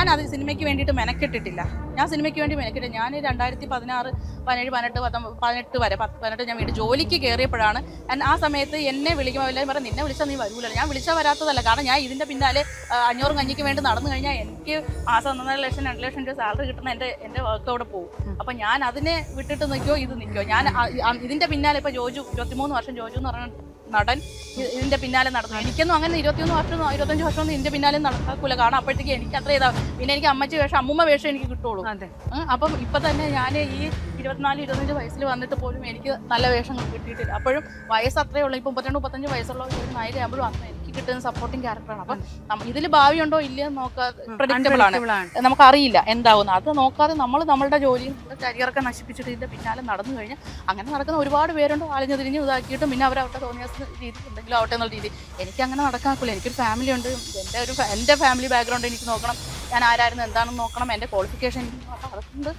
ഞാൻ അത് സിനിമയ്ക്ക് വേണ്ടിയിട്ട് മെനക്കെട്ടിട്ടില്ല. ഞാൻ സിനിമയ്ക്ക് വേണ്ടി മെനക്കെട്ടില്ല ഞാൻ രണ്ടായിരത്തി പതിനാറ് പതിനേഴ് പതിനെട്ട് പത്തൊമ്പത് പതിനെട്ട് വരെ പത്ത് പതിനെട്ട് ഞാൻ വീട്ടിൽ ജോലിക്ക് കയറിയപ്പോഴാണ് ആ സമയത്ത് എന്നെ വിളിക്കുമ്പോൾ എല്ലാവരും പറയാം നിന്നെ വിളിച്ചാൽ നീ വരൂലല്ലോ ഞാൻ വിളിച്ചാൽ വരാത്തതല്ല കാരണം ഞാൻ ഇതിന്റെ പിന്നാലെ അഞ്ഞൂറും കഞ്ഞിക്ക് വേണ്ടി നടന്നു കഴിഞ്ഞാൽ എനിക്ക് മാസം ഒന്നര ലക്ഷം രണ്ട് ലക്ഷം രൂപ സാലറി കിട്ടുന്ന എന്റെ എന്റെ വർക്ക് അവിടെ പോകും. അപ്പം ഞാൻ അതിനെ വിട്ടിട്ട് നിൽക്കുമോ ഇത് നിൽക്കുമോ ഞാൻ ഇതിന്റെ പിന്നാലെ ഇപ്പോൾ ജോജു ഇരുപത്തിമൂന്ന് വർഷം ജോജു എന്ന് പറഞ്ഞ നടൻ ഇതിന്റെ പിന്നാലെ നടന്നു. എനിക്കൊന്നും അങ്ങനെ ഇരുപത്തിയൊന്ന് വർഷം ഇരുപത്തഞ്ച് വർഷം ഒന്നും ഇതിന്റെ പിന്നാലെ നടക്കൂല കാരണം അപ്പോഴത്തേക്ക് എനിക്ക് അത്ര പിന്നെ എനിക്ക് അമ്മച്ചി വേഷം അമ്മൂമ്മ വേഷം എനിക്ക് കിട്ടുള്ളൂ. അപ്പം ഇപ്പൊ തന്നെ ഞാൻ ഈ ഇരുപത്തിനാല് ഇരുപത്തഞ്ച് വയസ്സിൽ വന്നിട്ട് പോലും എനിക്ക് നല്ല വേഷങ്ങൾ കിട്ടിയിട്ടില്ല. അപ്പോഴും വയസ്സ് അത്രേ ഉള്ളൂ. ഇപ്പൊ മുപ്പത്തിരണ്ട് മുപ്പത്തഞ്ച് വയസ്സുള്ള ഒരു നായികയാകുമ്പോഴും അന്ന് എനിക്ക് കിട്ടുന്ന സപ്പോർട്ടിങ് ക്യാരക്ടറാണ് അപ്പം ഇതിൽ ഉണ്ടോ ഇല്ലയോ നോക്കാതെ പ്രഡിക്റ്റബിൾ ആണ്. നമുക്കറിയില്ല എന്താവുന്നത് അത് നോക്കാതെ നമ്മൾ നമ്മളുടെ ജോലിയും നമ്മുടെ കരിയറൊക്കെ നശിപ്പിച്ചിട്ട് ഇതിന്റെ പിന്നാലെ നടന്നു കഴിഞ്ഞാൽ അങ്ങനെ നടക്കുന്ന ഒരുപാട് പേരുണ്ട്. ആലിഞ്ഞു തിരിഞ്ഞ് ഇതാക്കിയിട്ടും പിന്നെ അവർ അവരുടെ തോന്നിയ രീതി എന്തെങ്കിലും ആവട്ടെ എന്നുള്ള രീതി. എനിക്ക് അങ്ങനെ നടക്കാക്കില്ല എനിക്കൊരു ഫാമിലി ഉണ്ട്. എന്റെ ഒരു എന്റെ ഫാമിലി ബാക്ക്ഗ്രൗണ്ട് എനിക്ക് നോക്കണം. ഞാൻ ആരായിരുന്നു എന്താണെന്ന് നോക്കണം. എന്റെ ക്വാളിഫിക്കേഷൻ ഉണ്ട്.